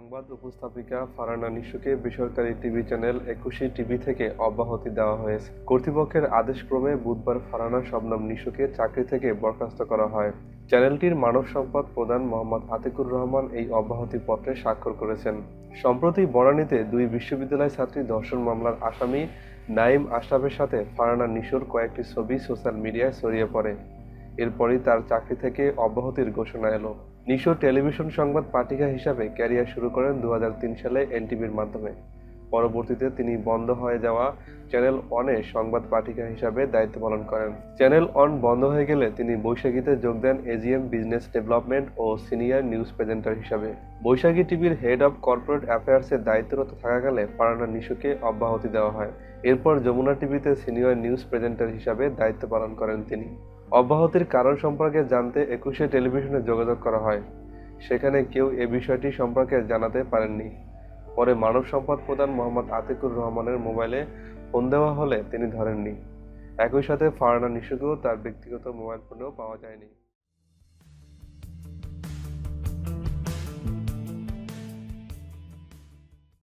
সংবাদ উপস্থাপিকা ফারানা নিশুকে বেসরকারি টিভি চ্যানেল একুশে টিভি থেকে অব্যাহতি দেওয়া হয়েছে। কর্তৃপক্ষের আদেশক্রমে বুধবার ফারানা শবনম নিশুকে চাকরি থেকে বরখাস্ত করা হয়। চ্যানেলটির মানব সম্পদ প্রধান মোহাম্মদ আতিকুর রহমান এই অব্যাহতি পত্রে স্বাক্ষর করেছেন। সম্প্রতি বনানীতে দুই বিশ্ববিদ্যালয় ছাত্রী ধর্ষণ মামলার আসামি নাইম আশরাফের সাথে ফারানা নিশুর কয়েকটি ছবি সোশ্যাল মিডিয়ায় ছড়িয়ে পড়ে। এরপরই তার চাকরি থেকে অব্যাহতির ঘোষণা এলো। নিশো টেলিভিশন সংবাদ পাঠিকা হিসাবে ক্যারিয়ার শুরু করেন দু হাজার তিন সালে এনটিভির মাধ্যমে। পরবর্তীতে তিনি বন্ধ হয়ে যাওয়া চ্যানেল অনে সংবাদ পাঠিকা হিসাবে দায়িত্ব পালন করেন। চ্যানেল অন বন্ধ হয়ে গেলে তিনি বৈশাখীতে যোগ দেন এজিএম বিজনেস ডেভেলপমেন্ট ও সিনিয়র নিউজ প্রেজেন্টার হিসাবে। বৈশাখী টিভির হেড অব কর্পোরেট অ্যাফেয়ার্সের দায়িত্বরত থাকাকালে ফারানা নিশুকে অব্যাহতি দেওয়া হয়। এরপর যমুনা টিভিতে সিনিয়র নিউজ প্রেজেন্টার হিসাবে দায়িত্ব পালন করেন তিনি। অব্যাহতির কারণ সম্পর্কে জানতে একুশে টেলিভিশনে যোগাযোগ করা হয়। সেখানে কেউ এ বিষয়টি সম্পর্কে জানাতে পারেননি। পরে মানব সম্পদ প্রধান মোহাম্মদ আতিকুর রহমানের মোবাইলে ফোন দেওয়া হলে তিনি ধরেননি। একই সাথে ফারানা নিশুকেও তার ব্যক্তিগত মোবাইল ফোনেও পাওয়া যায়নি।